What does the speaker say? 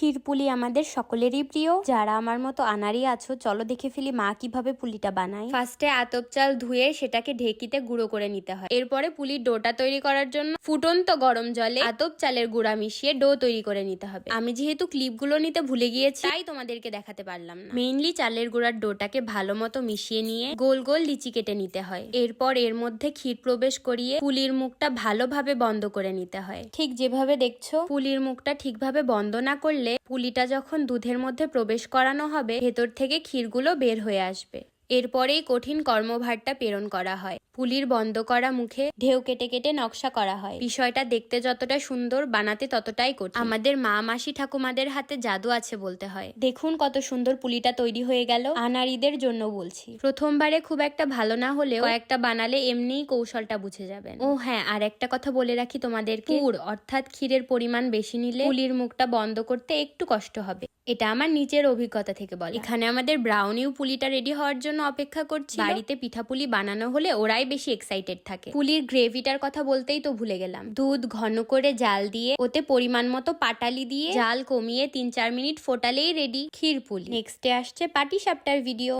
ক্ষীরপুলি আমাদের সকলেরই প্রিয়। যারা আমার মতো আনারি আছো চলো দেখে ফেলি মা কীভাবে পুলিটা বানায়। ফার্স্টে আতপ চাল ধুয়ে সেটাকে ঢেকিতে গুঁড়ো করে নিতে হয়। এরপরে পুলির ডোটা তৈরি করার জন্য ফুটন্ত গরম জলে আতপ চালের গুঁড়া মিশিয়ে ডো তৈরি করে নিতে হবে। আমি যেহেতু ক্লিপগুলো নিতে ভুলে গিয়েছি তাই তোমাদেরকে দেখাতে পারলাম না। মেইনলি চালের গুঁড়ার ডোটাকে ভালো মতো মিশিয়ে নিয়ে গোল গোল লিচি কেটে নিতে হয়। এরপর এর মধ্যে ক্ষীর প্রবেশ করিয়ে পুলির মুখটা ভালোভাবে বন্ধ করে নিতে হয়। ঠিক যেভাবে দেখছ। পুলির মুখটা ঠিকভাবে বন্ধ না করলে পুলিটা যখন দুধের মধ্যে প্রবেশ করানো হবে ভেতর থেকে ক্ষীরগুলো বের হয়ে আসবে। এরপরেই কঠিন কর্মভারটা প্রেরণ করা হয়। পুলির বন্ধ করা মুখে ঢেউ কেটে কেটে নকশা করা হয়। বিষয়টা দেখতে যতটা সুন্দর, বানাতে ততটাই কঠিন। আমাদের মা, মাসি, ঠাকুমাদের হাতে জাদু আছে বলতে হয়। দেখুন কত সুন্দর পুলিটা তৈরি হয়ে গেল। আনারিদের জন্য বলছি। প্রথমবারে খুব একটা ভালো না হলেও একটা বানালে এমনিই কৌশলটা বুঝে যাবেন। ও হ্যাঁ আর একটা কথা বলে রাখি তোমাদেরকে। অর্থাৎ ক্ষীরের পরিমাণ বেশি নিলে পুলির মুখটা বন্ধ করতে একটু কষ্ট হবে। এটা আমার নিজের অভিজ্ঞতা থেকে বল। এখানে আমাদের ব্রাউনিও পুলিটা রেডি হওয়ার জন্য অপেক্ষা করছি বাড়িতে পিঠাপুলি বানানো হলে ওরাই বেশি এক্সাইটেড থাকে। পুলির গ্রেভিটার কথা বলতেই তো ভুলে গেলাম। দুধ ঘন করে জাল দিয়ে ওতে পরিমাণ মতো পাটালি দিয়ে জাল কমিয়ে তিন চার মিনিট ফোটালেই রেডি ক্ষীর পুলি। নেক্সটে আসছে পাটি সাপটার ভিডিও